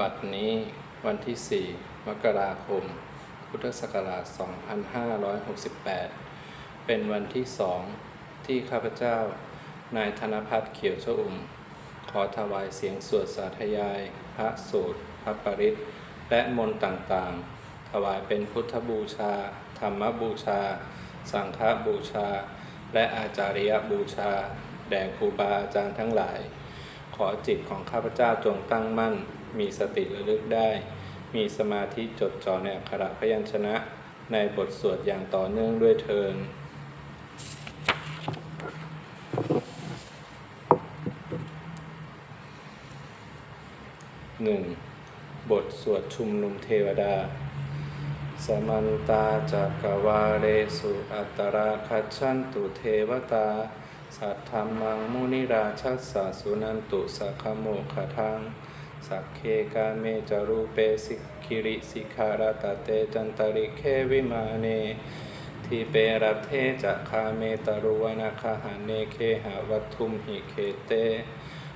บัดนี้วันที่ 4 มกราคม พุทธศักราช 2568 เป็นวันที่สองที่ข้าพเจ้า นายธนพัฒน์เขียวชอุ่ม ขอถวายเสียงสวดสาธยาย พระสูตร พระปริตและมนต์ต่างๆ ถวายเป็นพุทธบูชา ธรรมบูชา สังฆบูชา และอาจาริยบูชา แด่ครูบาอาจารย์ทั้งหลาย ขอจิตของข้าพเจ้าจงตั้งมั่น มีสติระลึกได้ มีสมาธิจดจ่อในอักขระพยัญชนะในบทสวดอย่างต่อเนื่องด้วยเทินหนึ่งบทสวดชุมนุมเทวดา สมันตาจักวาเรสุอัตตราคัจฉันตุเทวตา สัทธรรมังมุนิราชัสสะสุนันตุสักโมขทัง สักเคกาเมจารูเปสิกคิริสิขารตเตจันตริเควิมาเนทีเปรัตเทจะคาเมตรุวนาคหาเนเคหาวัตุมหิเคเต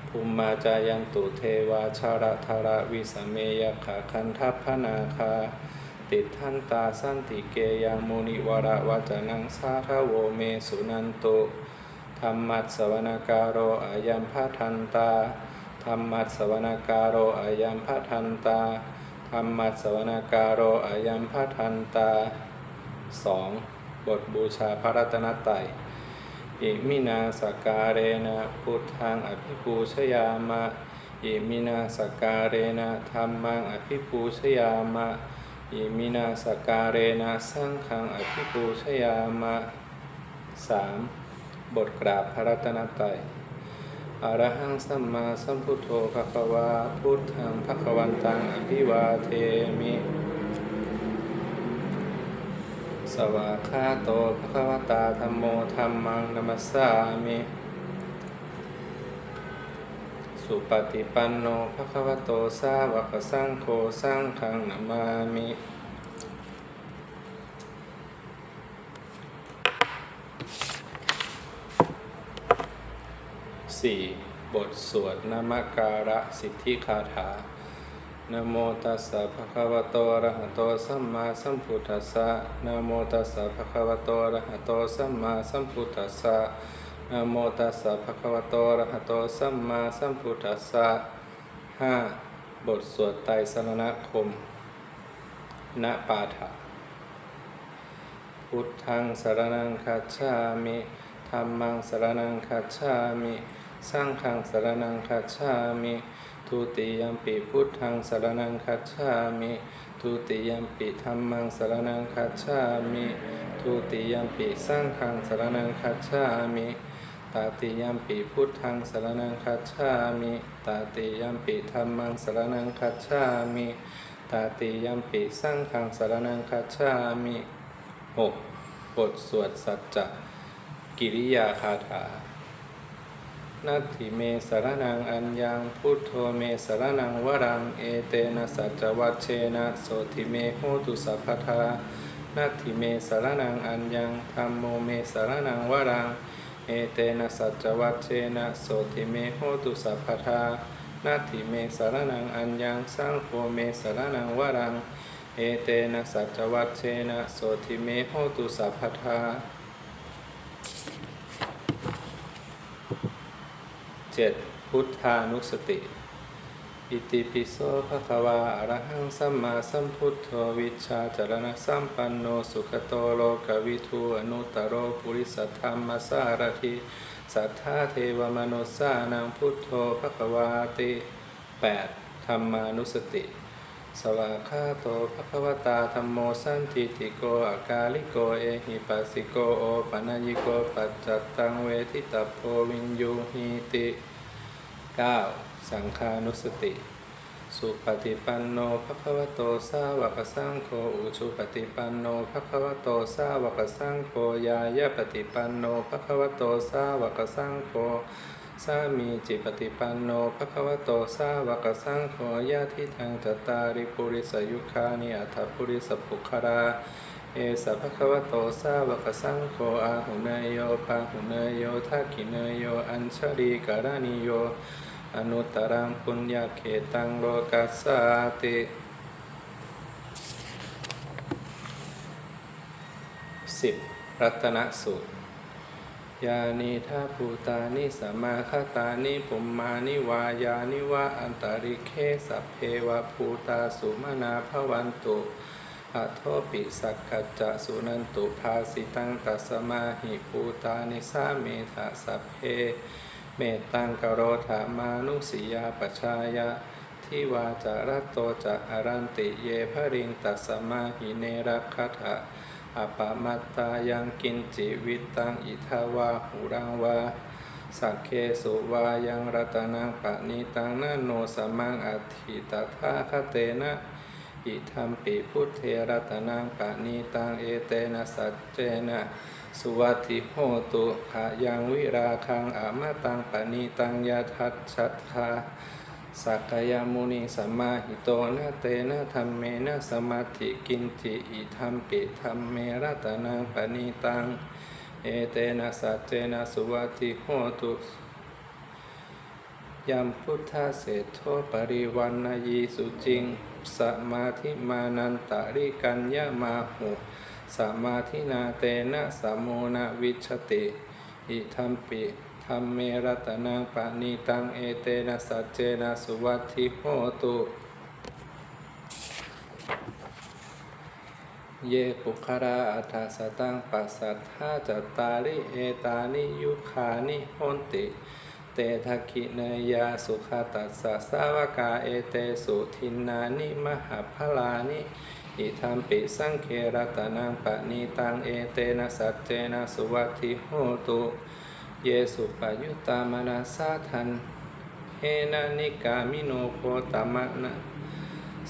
ภูมิมาจายันตุเทวาชาระธาระวิสเมยขาคันทัพพนาคา ติดทันตาสันติเกยังมุนิวระวจนังสาทโวเมสุนันตุธรรมัสสวนากาโรอายัมพะทันตา ธรรมัสวนาการโรอายัมพะทันตาธรรมัสวนาการโรอายัมพะทันตาสองบทบูชาพระรัตนตรัยอิมินาสการเรนะพุทธังอภิปูชยามะ อิมินาสการเรนะธรรมังอภิปูชยามะ อิมินาสการเรนะสังฆังอภิปูชยามะสามบทกราบพระรัตนตรัย อรหังสัมมาสัมพุทโธภะคะวาพุทธังภะคะวันตังอภิวาเทมิ สวากขาโตภะคะวตาธัมโมธัมมังนัมสสามิ สุปฏิปันโนภะคะวโตสาวกสังโฆสังฆังนามามิ สี่บทสวดนามการะสิทธิคาถานโมตัสสะภะคะวะโตอะระหะโตสัมมาสัมพุทธัสสะนโมตัสสะภะคะวะโตอะระหะโตสัมมาสัมพุทธัสสะนโมตัสสะภะคะวะโตอะระหะโตสัมมาสัมพุทธัสสะห้าบทสวดไตรสรณคม ณ ปาฐะพุทธังสรณังคัจฉามิ ธัมมังสรณังคัจฉามิ สังฆังสารณังคัจฉามิทุติยมปิพุทธังสารณังคัจฉามิทุติยมปิธัมมังสารณังคัจฉามิทุติยมปิสังฆังสารณังคัจฉามิตาติยมปิพุทธังสารณังคัจฉามิตาติยมปิธัมมังสารณังคัจฉามิตาติยมปิสังฆังสารณังคัจฉามิหกบทสวดสัจจกิริยาคาถา นัตถิเมสารนังอัญญังพุทโธเมสารนังวรังเอเตนะสัจวัชเชนะโสธิเมโหตุสัพพทานัตถิเมสารนังอัญญังธรรมโมเมสารนังวรังเอเตนะสัจวัชเชนะโสธิเมโหตุสัพพทานัตถิเมสารนังอัญญังสังโฆเมสารนังวรัง เอเตนะสัจวัชเชนะโสธิเมโหตุสัพพทา เจ็ดพุทธานุสติ อิติปิโสภะคะวาอะระหังสัมมาสัมพุทโธวิชาจารณะสัมปันโนสุขโตโลกวิทูอนุตตโรปุริสัทธรรมสารถิสัทธาเทวมนุสานังพุทโธภะคะวาติแปดธรรมานุสติสวากาโตภะคะวตาธัมโมสันติติโกอากาลิโกเอหิปัสสิโกโอปัญญิโกปัจจตตังเวทิตาโพวินยูหิติ 9. สังฆานุสติ สุปฏิปันโนภะคะวะโตสาวกสังโฆอุชุปฏิปันโนภะคะวะโตสาวกสังโฆยายะปฏิปันโนภะคะวะโตสาวกสังโฆสามีจิปฏิปันโนภะคะวะโตสาวกสังโฆยะทิทังจตาริปุริสยุคานิอัตถปุริสปุคคารา เอสะภะคะวะโตสาวกสังโฆอาหุเนยโยปาหุเนยโยทักขิเนยโยอัญชลีการานิโยอนุตตรังปุญญาเขตังโลกัสสาติสิบรัตนสูตรยานิทาภูตานิสมมาคตานิปุมมานิวายานิวะอันตาริเคสัพเพวะภูตาสุมานาภวันตุ อัโทปิสักกัจะสุนันตุภาสิตังตัสมาหิภูตานิสาเมธาสัพเพ เมตังกโรธามานุสิยาปชายะทิวาจารตโตจะหารันติเยภริงตัสมาหิเนรักขถะอปามัตตายังกินจิวิตังอิทาวาหุรังวาสักเคสุวายังรัตนังปะนิตังนโนสมังอัตถิตถาคเตนะ อิทัมปิพุทเทรัตนังปะนิตังเอเตนะสัจเจนะสุวัติโหตุขะยังวิราคังอามตังปะนิตังยาทัตชัตคาสักกายมุนีสัมมาหิโตนะเตนะธรรมเมนะสมาธิกินติอิธรรมปิธรรมเมรัตนังปณิตังเอเตนะสัจเจนะสุวัติโหตุยัมพุทธเศรษโทปริวันนายีสุจิง สมาธิมานันตาริกัญญามาหุสมาธินาเตนะสมโมนาวิชติอิธรรมปิธรรมเมรัตนังปะนิตังเอเตนะสัจเจนะสุวัตถิโหตุเยปุคราอัฏสตังปัสสัทธาจตตาริเอตานิยุคานิโหนติ เตทักิเนยาสุขตัสสะสาวกาเอเตสุทินนานิมหาพลานิอิทัมปิสังเครตนังปะนีตังเอเตนะสัจเจนะสุวัติโหตุเยสุปยุตตามนาสาทันเฮนานิกามิโนโคตมะนะ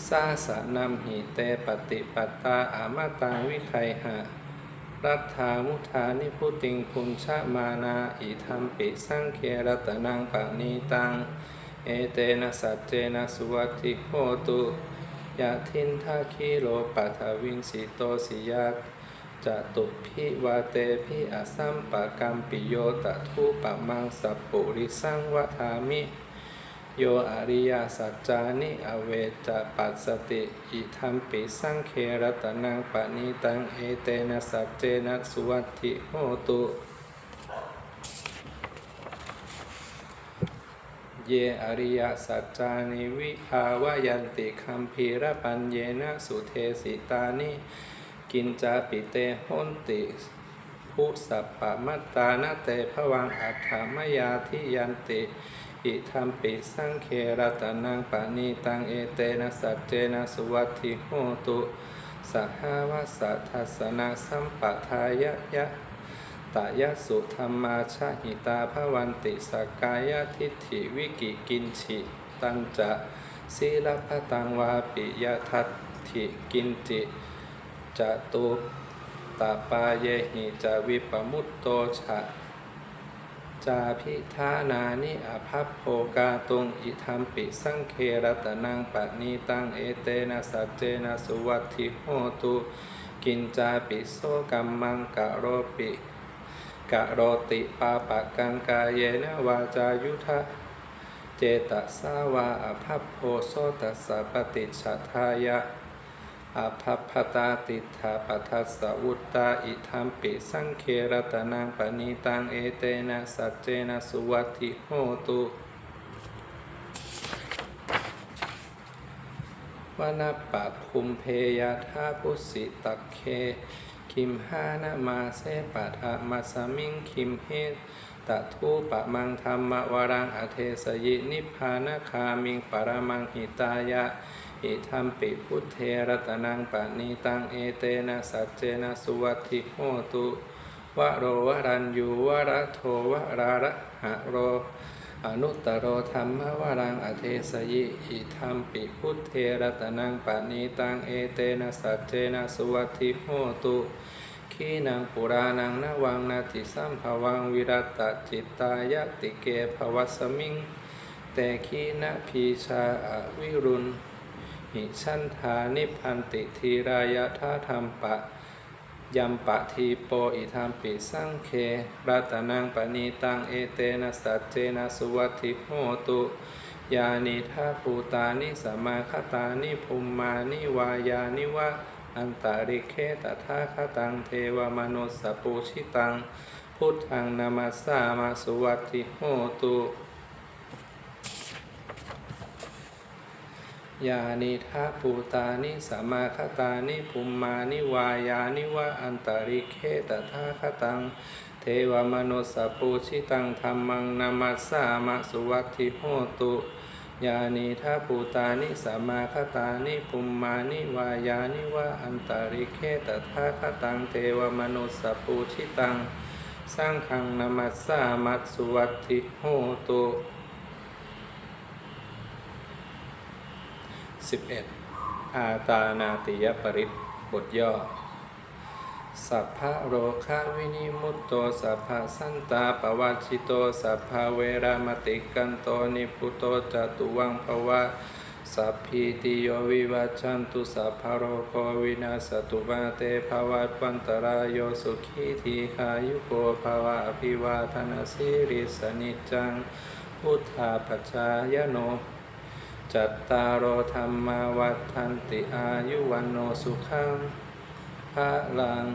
สาสะนัมหิเตปฏิปัตตาอามตังวิไคหะ รัตถามุทานิพุติงคุณชะมานาอิธรรมปิสังเครัตนังปะนีตัง เอเตนะสัจเจนะสุวัติโหตุยะทินทาคีโลปัทวิงสิโตสิยาจะตุพิวาเตพิอสัมปะกัมปิโยตะทุปะมังสัพปุริสังวทามิ โยอริยสัจจานิอเวจปัสสติอิธรรมปิสังเครตนังปะนิตังเอเตนะสัจเจนะสุวัติโหตุเยอริยสัจจานิวิภาวยันติคัมภีรปัญเยนะสุเทสิตานิกินจาปิเตหนติผู้สัพปะมัตตานาเตภวังอัฏฐมยาทิยันติ อิธรรมปิสังเครัตนังปานีตังเอเตนะสัจเจนะสุวัตถิโหตุสหาวาสัทัสนาสัมปทายะยะตายะสุธรรมาชาหิตาภวันติสกายะทิฏฐิวิกิกินฉิตันจะศีลพตังวาปิยทัตถิกินจิจตุตาปาเยหิจาวิปมุตโตชะ จาพิธานานิอภัพโภกาตุงอิธรรมปิสังเครัตนังปะนีตังเอเตนะสัจเจนะสุวัตถิโหตุกินจาปิโสกัมมังกะโรปิกะโรติปาปะกังกายเยนะวาจายุทะเจตสาวาอภัพโพโสตัสสะปฏิชาทายะ อภัพพตาติถาปัทสวุตตาอิธรรมปิสังเครตนังปณิตังเอเตนะสัจเจนะสุวัติโหตุวนาปะคุมเพยาธาพุสิตักเค คิมหานามาเสปะทะมาสมิงคิมเฮตะทูปะมังธรรมวรังอเทสยินิพพานาคามิงปรมังหิตายะ อิทัมปิพุทเทรตนังปะนีตังเอเตนะสัจเจนะสุวัติโหตุวะโรวรันยูวระโทวราระหะโร อนุตตโรธรรมวรังอเทสยิอิธรรมปิพุทเทรตนังปะนีตังเอเตนะสัจเจนะสุวัติโหตุขีนังปุรานังนวังนาติสัมภวังวิรัตตจิตตายติเกภวัสมิง แต่ขีนะพีชาอวิรุณ หิชันธานิพันติทีรายะธาธรรมปะยัมปะทีโปอิธามปิสังเครัตนังปณีตังเอเตนะสัจเจนะสุวัติโหตุยานิทาภูตานิสมาคตานิภูมมานิวายานิวะอันตาริเคตถาคตังเทวมนุสสปูชิตัง พุทธังนามาสามาสุวัติโหตุ ยานิทาภูตานิสมาคตานิภูมมานิวายานิวะอันตาริเคตถาคตัง เทวมนุสปูชิตังธรรมังนามัสสามะสุวัตถิโหตุยานิทาภูตานิสมาคตานิภูมมานิวายานิวะอันตาริเคตถาคตังเทวมนุสปูชิตัง สร้างขังนามัสสามัสสุวัตถิโหตุ 11. อาตานาติยปริตบทย่อ สัพพะโรคาวินิมุตโต สัพพะสันตาปวัชิโต สัพพะเวรามติกันโต นิพุโตจตุวังภวะสัพพิติโยวิวัชันตุสัพพะโรโควินาสตุมาเตภวัตวันตรายโยสุขีทีขายุโกภวะอภิวาทนาสิริสนิจจังพุทธาปัจจายโน จัตตารโอธรรมาวัฏันติอายุวันโนสุขังพระลัง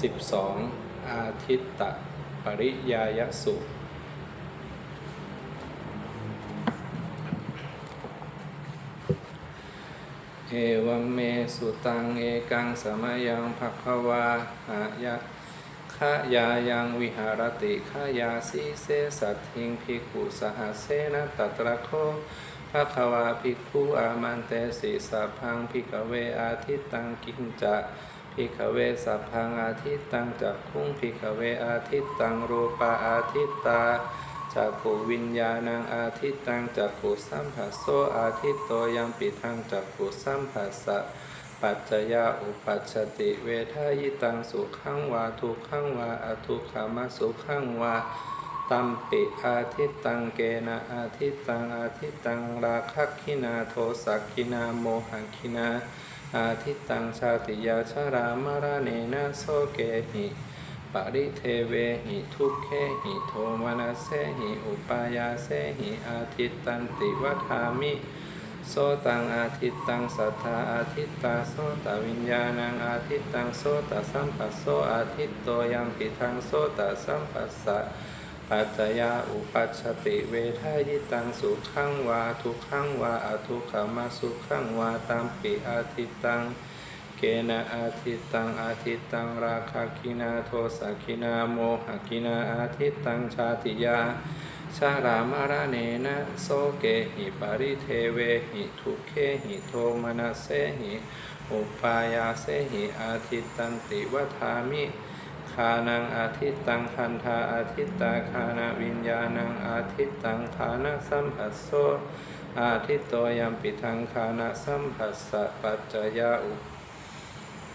สิบสองอาทิตตปริยายสุเอวเมสุตังเอกังสมยังภควาหายะ ขายายังวิหารติขายาสีเสสัตถิงภิกขุสหเสนะตัตระโคภะควาภิกขุอามันเตสิสัพพังภิกเวอาทิตตังกินจะภิกเวสัพพังอาทิตตังจักขุงภิกเวอาทิตตังรูปาอาทิตตาจักขุวิญญาณังอาทิตตังจักขุสัมผัสโสอาทิตโตยังปิทังจักขุสัมผัสสะ ปัจจยาอุปัชติเวทายตังสุขังวาทุขังวาอทุขามาสุขังวาตัมปิอาทิตังเกนะอาทิตังอาทิตังราคักขินาโทสักขินาโมหังขินา อาทิตังชาติยาชารามารเนนะโสเกหิปริเทเวหิทุกเคหิโทมนัสเสหิอุปายาเสหิอาทิตตันติวัฏามิ โสตังอาทิตตังสัทธาอาทิตตาโสตวิญญาณังอาทิตตังโสตสัมปัสโสอาทิตโตยังปิทังโสตสัมปัสสะปัจจยาอุปัชติเวทายตังสุขังวาทุกขังวาอทุกขมาสุขังวาตามปิอาทิตตังเกนะอาทิตตังอาทิตตังราคาคินาโทสักินาโมหคินาอาทิตตังชาติยา ชารามาราเนนะโสเกหิปาริเทเวหิทุเคหิโทมนัสเสหิอุปายาเสหิอาทิตตันติวัฏามิคานังอาทิตตังคันธาอาทิตตาคานาวิญญาณังอาทิตตังคานะสัมผัสโสอาทิตโตยัมปิทังคานะสัมผัสสะปัจจยาอุ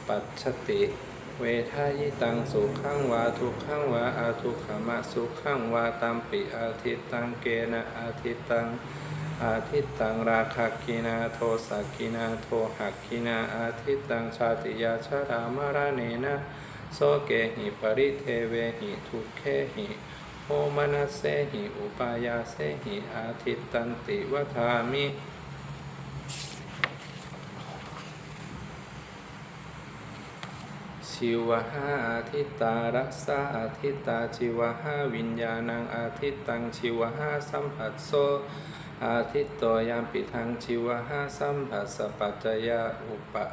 ปัชติ เวทายตังสุขังวาทุกขังวาอาทุกขมะสุขังวาตัมปิอาทิตตังเกนะอาทิตตังอาทิตตังราคะกินาโทสักกินาโทหักกินาอาทิตตังชาติยาชารามาราเนนะโสเกหิปริเทเวหิทุเคหิโหมนัสเสหิอุปายาเสหิอาทิตตันติวัฏามิ ชิวหาอาทิตตารักษาอาทิตตาชิวหาวิญญาณังอาทิตตังชิวหาสัมผัสโซอาทิตโตยามปิทังชิวหาสัมผัสสปัจจยาอุปะ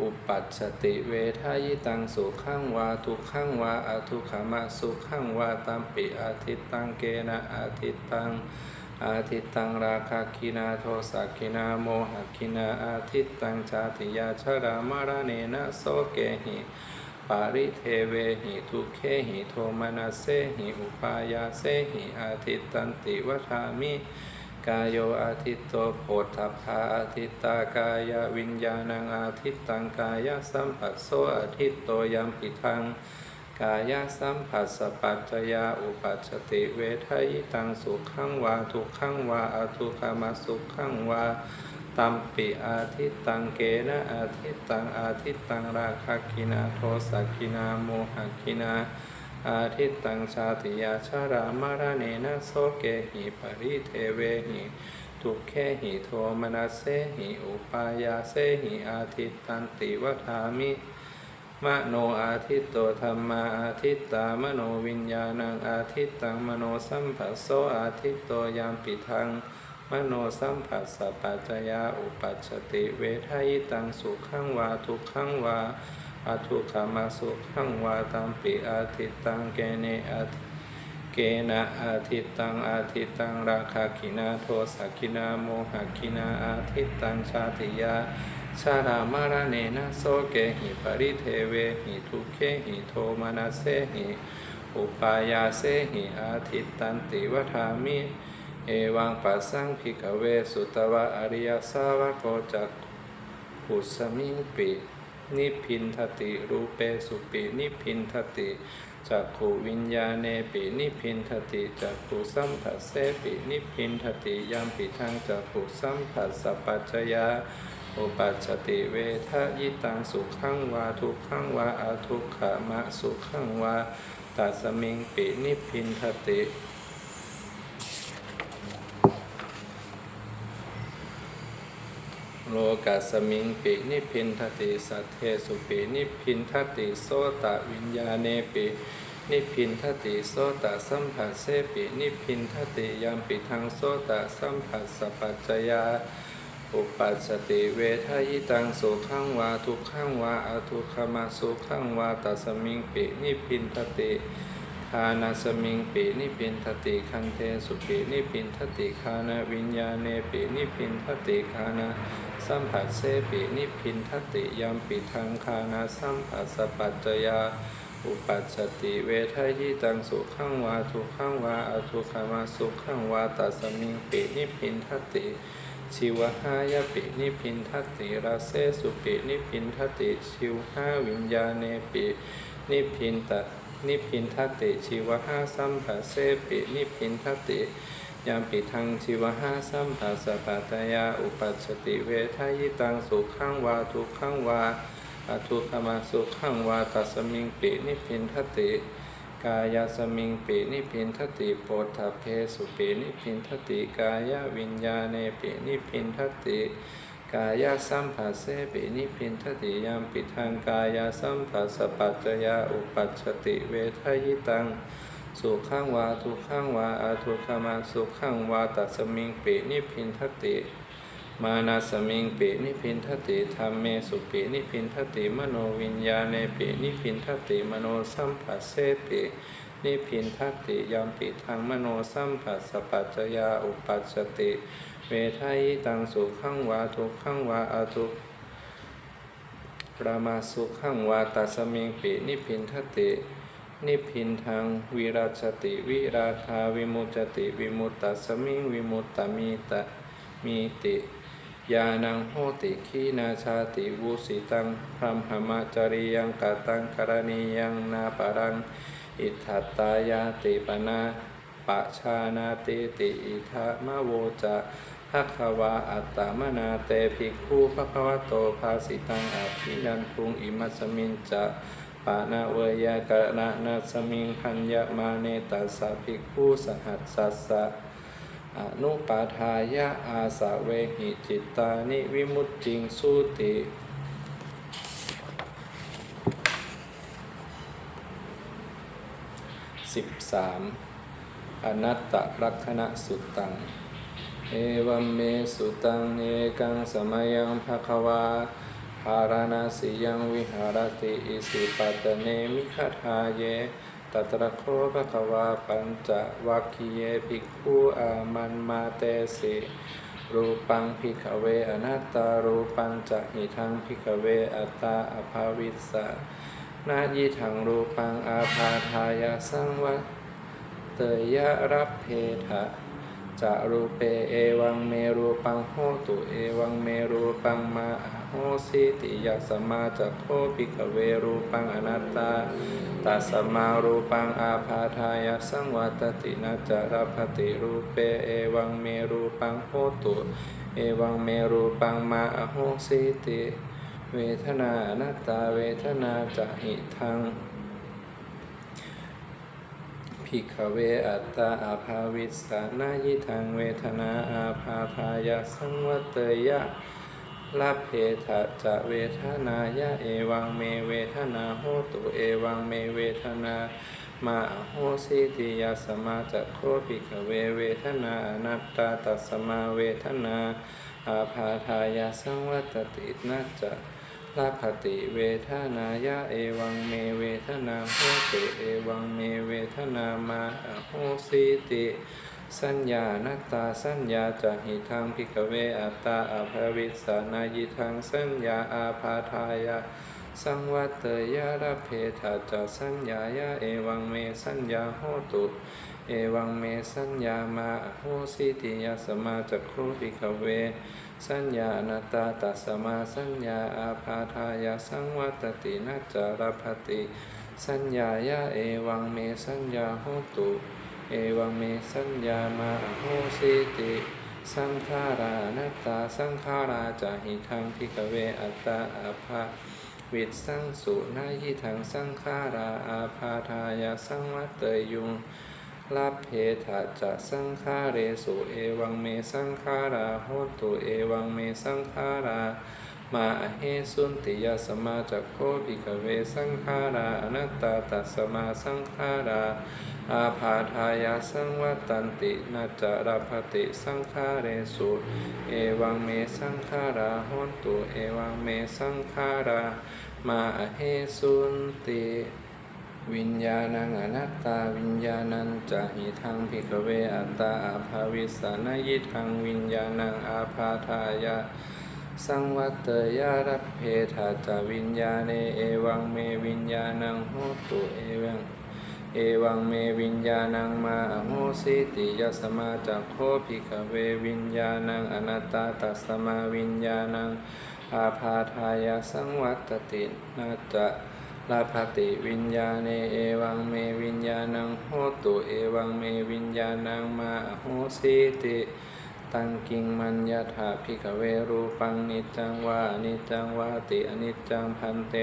อุปัชติเวทายตังสุขังวาทุกขังวาอทุขมะสุขังวาตัมปิอาทิตตังเกนะอาทิตตัง อาทิตตังราคาคินาโทสักคินาโมหคินาอาทิตตังชาติยาชรามารเนนะโสเกหิปาริเทเวหิทุเคหิโทมนัสเสหิอุปายาเสหิอาทิตตันติวัฏามิกายโยอาทิตโตโพธพาอาทิตตากายวิญญาณังอาทิตตังกายสัมผัสโสอาทิตโตยัมปิทัง กายสัมผัสสะปัจจยาอุปัชติเวทายตังสุขังวาทุกขังวาอทุกขมาสุขังวาตัมปิอาทิตตังเกนะอาทิตตังอาทิตตังราคะกินาโทสักินาโมหกินาอาทิตตังชาติยาชารามารเนนะโสเกหิปริเทเวหิทุกเขหิโทมนัสเสหิอุปายาเสหิอาทิตตันติวทามิ มโนอาทิตโตธรรมาอาทิตตามโนวิญญาณังอาทิตตังมโนสัมผัสโสอาทิตโตยามปิทัง มโนสัมผัสสะปัจจยาอุปัชติเวทายตังสุขังวาทุกขังวาอาทุกขมาสุขังวาตัมปิอาทิตตังเกเนอาทิ เกนะอาทิตตังอาทิตตังราคากินาโทสักินาโมหกินาอาทิตตังชาติยาชารามาราเนนะโสเกหิปริเทเวหิทุเคหิโทมานาเสหิอุปายาเสหิอาทิตตันติวทามิเอวังปัสสังพิกเวสุตวะอริยสาวกโกจักขุสมิงปิ นิพินทติรูเปสุปินิพินทติ จักขูวิญญาเนปินิพินทติจักขูสัมผัสเสปินิพินทติยามปิทางจักขูสัมผัสสปัจจยาอุปัชติเวทะยิตังสุขังวาทุกขังวาอาทุกขมะสุขังวาตัสมิงปินิพินทติ โลกัสมิงปินิพินทติสัทเทสุปินิพินทติโสตะวิญญาเนปินิพินทติโสตะสัมผัสเสปินิพินทติยามปิทังโสตะสัมผัสสปัจจยาอุปัชชติเวทายตังสุขังวาทุกขังวาอทุขมาสุขังวาตัสมิงปินิพินทติ ทานาสมิงปินิพินทติคันเทสุปินิพินทติคานาวิญญาเนปินิพินทติคานาสัมผัสเสปินิพินทติยามปิทังคานาสัมผัสสปัจจยาอุปัชติเวทายตังสุขังวาทุขังวาอทุกขมาสุขังวาตัสมิงปินิพินทติชิวหายปินิพินทติราเสสุปินิพินทติชิวหาวิญญาเนปินิพินตะ นิพพินทติชิวหาสัมผัสเสปินิพพินทติยามปิทังชีวหาสัมปัสสะปัตยาอุปัชติเวทายตังสุขังวาทุขังวาอทุขมาสุขังวาตัสมิงปินิพพินทติกายสมิงปินิพพินทติโพธเพสุปินิพพินทติกายวิญญาเนปินิพพินทติ กายสัมผัสเสปินิพินทติยามปิทังกายสัมผัสสปัจจยาอุปัชติเวทายตังสุขังวาทุขังวาอาทุขมาสุขังวาตัสมิงปินิพินทติมานาสมิงปินิพินทติธรรมเมสุปินิพินทติมโนวิญญาเนปินิพินทติมโนสัมผัสเสปินิพินทติยามปิทางมโนสัมผัสสปัจจยาอุปัชติ เวทายตังสุขังวาทุกขังวาอาทุกรามาสุขังวาตัสมิงปินิพินทติ นิพินทางวิราชติวิราคาวิมุจติวิมุตตสมิงวิมุตตมีตะมีติยานังโหติขีนาชาติวุสิตังพรหมหมจริยังกาตังกรณียังนาปรัง อิทัตตายาติปนาปะชานาติติอิทะมะโวจะ ภะคะวาอัตตมนาเตภิกขุภะคะวะโตภาสิตังอภินันทุงอิมัสสมินจะปานาเวยากะนะนาสมิงพัญญมาเนตัสสะภิกขุสหัสสัสสะอนุปาทายะอาสะเวหิจิตตานิวิมุตติงสุติสิบสามอนัตตลักษณะสุตตัง เอวัมเมสุตังเอกังสมัยังภควาภารณาสิยังวิหารติอิสิปัตเนมิคทาเยตัตระโคภควาปัญจวัคคีเยภิกขุอามันมาเตสิรูปังพิกเวอนัตตารูปังจะหิทังพิกเวอัตตาอภาวิสสะนายิทังรูปังอาภาทายาสังวะเตยะรับเพทะ จารูเปเอวังเมรูปังโหตุเอวังเมรูปังมาโหสิติยสมาจักโคปิกเวรูปังอนัตตาตัสมารูปังอาพาทายสังวัตตินาจารพติรูเปเอวังเมรูปังโหตุเอวังเมรูปังมาโหสิติ เวทนาอนัตตาเวทนาจะหิทัง ภิกขเวอัตตาอาภาวิสานายิทังเวทนาอาภาพายาสังวัตเตยะลาเพทะจะเวทนายะเอวังเมเวทนาโหตุเอวังเมเวทนามาโหสิติยาสมาจะโคภิกขเวเวทนาอนัตตาตัสมาเวทนาอาภาทายาสังวัตตินัจจะ ลาภติเวทนายะเอวังเมเวทนาโหตุเอวังเมเวทนามาอโหสิติสัญญานัตตาสัญญาจะหิทังพิกเวอัตตาอภวิสานายิทังสัญญาอาภาทายะสังวัตเตยะระเพทาจะสัญญายะเอวังเมสัญญาโหตุเอวังเมสัญญามาโหสิติยสมาจักขุพิกเว สัญญาอนัตตาตัสสมาสัญญาอาภาทายาสังวัตตินัจจารพติ สัญญายะเอวังเมสัญญาโหตุ เอวังเมสัญญามาโหสิติสังขารานัตตาสังขาราจะหิทังพิกเวอัตตาอาภาวิตสังสุนายิทังสังขาราอาภาทายาสังวัตเตยุง ลาเพทะจะสังขาเรสุเอวังเมสังขาราโหตุเอวังเมสังขารามาอเหสุนติยสมาจักโคปิกเวสังขาราอนัตตาตัสสมาสังขาราอาภาทายาสังวัตันตินาจารพติสังขาเรสุเอวังเมสังขาราโหตุเอวังเมสังขารามาอเหสุนติ วิญญาณังอนัตตาวิญญาณังจะหิทังภิกเวอัตตาอาภาวิสานายิทังวิญญาณังอาภาทายะสังวัตเตยารัพเพทาจาวิญญาเนเอวังเมวิญญาณังโหตุเอวังเอวังเมวิญญาณังมาอโหสิติยสมาจักโคภิกเววิญญาณังอนัตตาตัสสมาวิญญาณังอาภาทายะสังวัตตินาจะ ลาภติวิญญาเนเอวังเมวิญญาณังโหตุเอวังเมวิญญาณังมาโหสิติตังกิงมัญญาถาภิกเวรูปังนิจังวานิจังวาติอนิจจังพันเต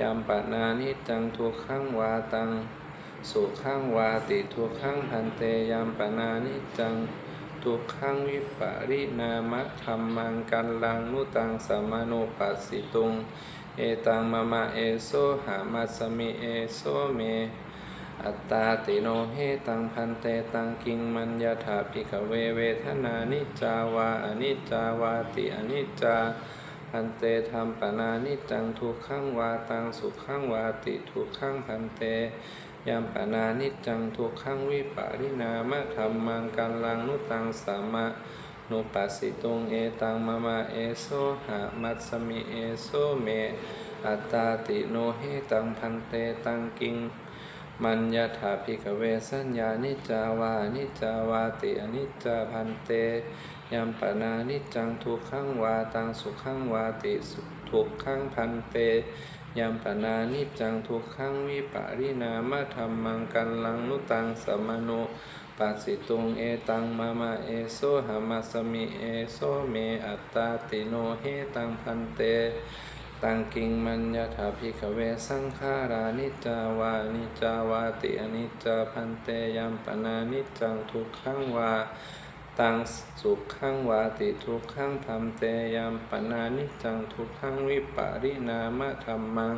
ยัมปะนานิจังทุกขังวาตังสุขังวาติทุกขังพันเตยัมปะนานิจังทุกขังวิปริณามะธรรมังกันลังนุตังสัมมานุปัสสิตุง เอตังมะมะเอโซหามัสมิเอโซเม อัตตาติโนเฮตังพันเตตังกิงมัญญาถาภิกเวเวทนานิจาวาอนิจาวาติอนิจจาพันเตธรรมปนานิจังทุกขังวาตังสุขังวาติทุกขังพันเตยัมปนานิจังทุกขังวิปาริณามะธรรมังกันลังนุตังสัมมะ นุปัสสิตุงเอตังมะมะเอโซหะมัสสมิเอโซเม อัตตาติโนเฮตังพันเตตังกิง มัญญาถาภิกขเวสัญญานิจาวานิจาวาติอนิจจาพันเตยัมปนานิจังทุกขังวาตังสุขังวาติสุทุกขังพันเตยัมปนานิจังทุกขังวิปาริณามะธรรมังกันลังนุตังสัมโน ปัสสิตุงเอตังมะมะเอโซหามัสสมิเอโซเมอัตตาติโนเฮตังพันเต ตังกิงมัญญาถาภิกเวสังขารานิจาวานิจาวาติอนิจจาพันเตยัมปนานิจังทุกขังวาตังสุขขังวาติทุกขังพันเตยัมปนานิจจังทุกขังวิปาริณามะธรรมัง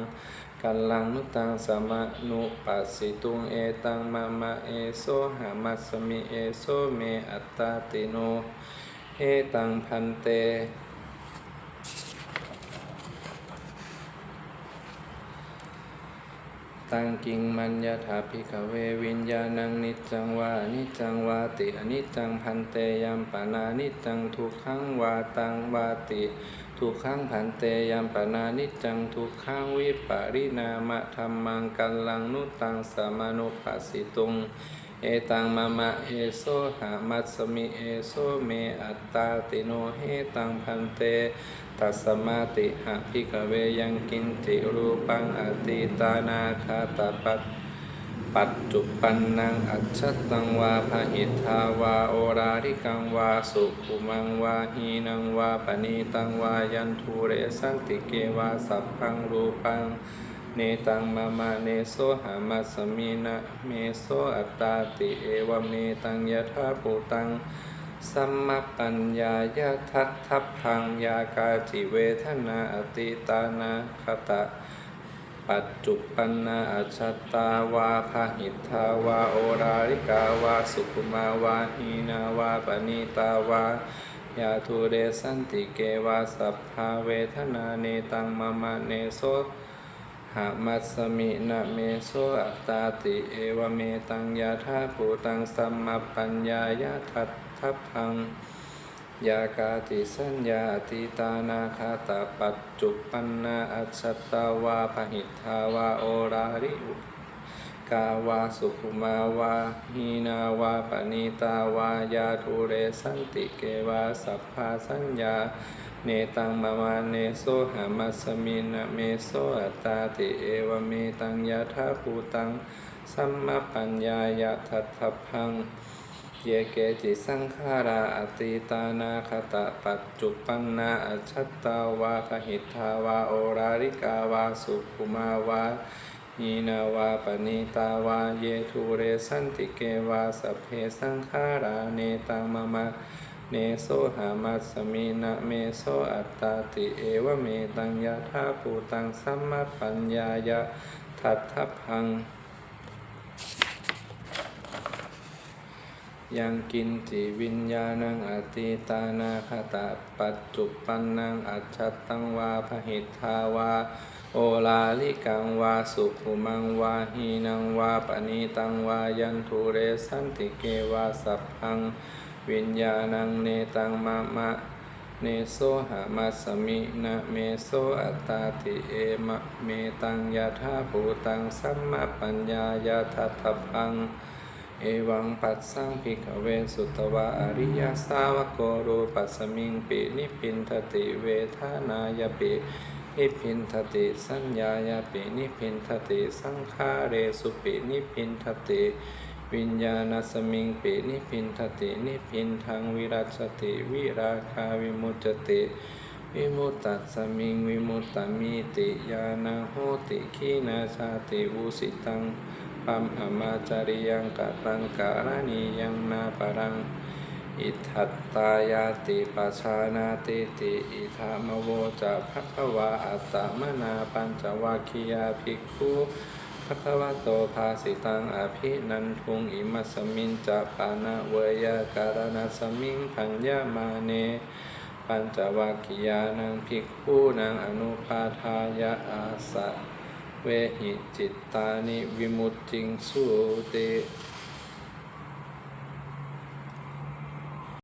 กันลังนุตังสมะนุปัสสิตุงเอตังมะมะเอโซหามัสมิเอโซเมอัตตาติโนเอตังพันเตตังกิงมัญญาถาภิกเววิญญาณังนิจังวานิจังวาติอนิจังพันเตยัมปานานิจจังทุกขังวาตังวาติ ทุกขังพันเตยัมปานานิจจังทุกขังวิปาริณามะธรรมังกัลลังนุตังสมานุปัสสิตุง เอตังมะมะเอโซหามัสมิเอโซเมอัตตาติโนเฮตังพันเตตัสสมาติหะพิกเวยังกินติรูปังอติตานาคาตาปัต ปัจจุปันนังอัจฉตังวาพหิทาวาโอราริกังวาสุขุมังวาหีนังวาปณีตังวายันทูเรสันติเกวาสัพพังรูปังเนตังมามาเนโสหามัสมินะเมโสอัตตาติเอวเมตังยะธาภูตังสัมมปัญญายะทัตทัพพังยากาจิเวทนาอติตานาคตะ ปัจจุปันนาอัจฉตาวาพหิทาวาโอราริกาวาสุขุมาวาหีนาวาปณีตาวายาทุเรสันติเกวาสัพพาเวทนาเนตังมะมะเนโสหามัสมินะเมโสอัตตาติเอวเมตังยาธาภูตังสัมมปัญญายาทัตทัพพัง ยากาติสัญญาติตานาคาตาปัจจุปันนาอัจฉตาวาพหิทธาวาโอราริุกาวาสุขุมาวาหีนาวาปณีตาวายาทุเรสันติเกวาสัพพาสัญญา เนตังมามาเนโสหามัสมินะเมโสอัตตาติเอวเมตังยะธาภูตัง สัมมาปัญญายะทัตถพัง ยเกจิสังขาราอติตานาคตะปัจจุปันนาอัจฉตาวาพหิทาวาโอราริกาวาสุขุมาวาหีนาวาปณีตาวาเยทูเรสันติเกวาสพเพสังขาราเนตังมะมะเนโสหามัสมินะเมโสอัตตาติเอวเมตังยะธาภูตังสัมมาปัญญายะทัตถพัง ยังกินจิวิญญาณังอติตานาคตะปัจจุปันนังอัจฉตังวาพหิทธาวา โอลาลิกังวาสุขุมังวาหีนังวาปณีตังวายันทุเรสันติเกวาสัพพัง วิญญาณังเนตังมะมะเนโสหามัสมินะเมโสอัตตาติเอมะเมตังยะธาภูตังสัมมาปัญญายาทัตถพัง เอวังปัสสังพิกเวสุตวะอริยสาวกโกรูปัสสมิงปินิพินทติเวทานายปินิพินทติสัญญายปินิพินทติสังขาเรสุปินิพินทติวิญญาณสมิงปินิพินทตินิพินทางวิรัชติวิราคาวิมุจติวิมุตตัสมิงวิมุตตมิติยานาโหติขีนาชาติวุสิตัง ปัมหามาจาริยังกะตังการณียังนาปรัง อิทัตตายาติปัชานาติติอิธามโวจะภควาอัตตมนาปัญจวัคคียาภิกขุภควะโตภาสิตังอภินันทุงอิมัสมิงจะปานะเวยาการณสมิงพัญญามาเนปัญจวัคคียานังภิกขุนังอนุปาทายะอาสะ เวหิจิตตานิวิมุตติงสุต